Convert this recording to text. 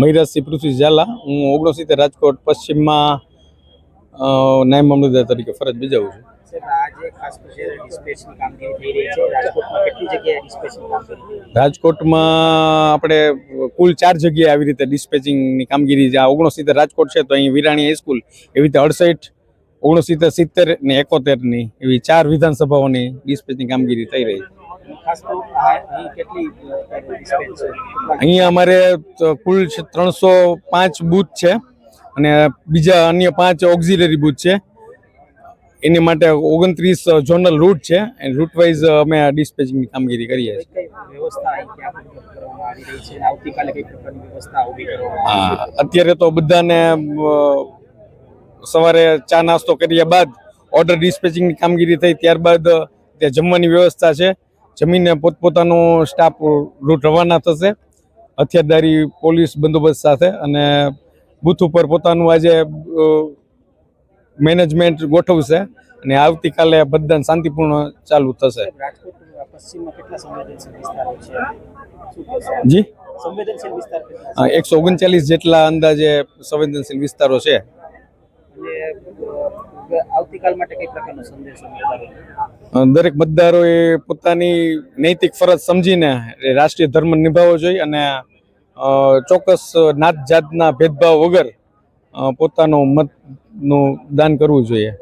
મહિરાજસિંહ પૃથ્વી ઝાલા. હું ઓગણસિત્તેર રાજકોટ પશ્ચિમમાં નાયબ મામલતદાર તરીકે ફરજ બજાવું છું. ડિસ્પેચની રાજકોટમાં ડિસ્પેચની આપણે કુલ ચાર જગ્યાએ આવી રીતે ડિસ્પેચિંગની કામગીરી જ્યાં ઓગણસિત્તેર રાજકોટ છે તો અહીં વિરાણી હાઈસ્કૂલ એવી રીતે અડસઠ ઓગણસિત્તેર સિત્તેર ને એકોતેરની એવી ચાર વિધાનસભાઓની ડિસ્પેચિંગ કામગીરી થઈ રહી છે. ખાસ તો અહીં કેટલી અહીંયા અમારે કુલ ત્રણસો પાંચ બૂથ છે અને બીજા અન્ય પાંચ ઓક્ઝિલરી બૂથ છે. એની માટે ઓગણત્રીસ જોનલ રૂટ છે એન્ડ રૂટ વાઇઝ અમે ડિસ્પેચિંગની કામગીરી કરીએ છીએ. હા અત્યારે તો બધાને સવારે ચા નાસ્તો કર્યા બાદ ઓર્ડર ડિસ્પેચિંગની કામગીરી થઈ ત્યારબાદ ત્યાં જમવાની વ્યવસ્થા છે. જમીને પોતપોતાનો સ્ટાફ રૂટ રવાના થશે. હથિયારદારી પોલીસ બંદોબસ્ત સાથે અને બૂથ ઉપર પોતાનું આજે મેનેજમેન્ટ ગોઠવશે અને આવતીકાલે મતદાન શાંતિપૂર્ણ ચાલુ થશે. જી? એકસો ઓગણચાલીસ જેટલા અંદાજે સંવેદનશીલ વિસ્તારો છે. આવતીકાલ માટે કઈ પ્રકારનો સંદેશો દરેક મતદારોએ પોતાની નૈતિક ફરજ સમજીને રાષ્ટ્રીય ધર્મ નિભાવવો જોઈએ અને ચોક્કસ નાત જાતના ભેદભાવ વગર પોતાનો મતનું દાન કરવું જોઈએ.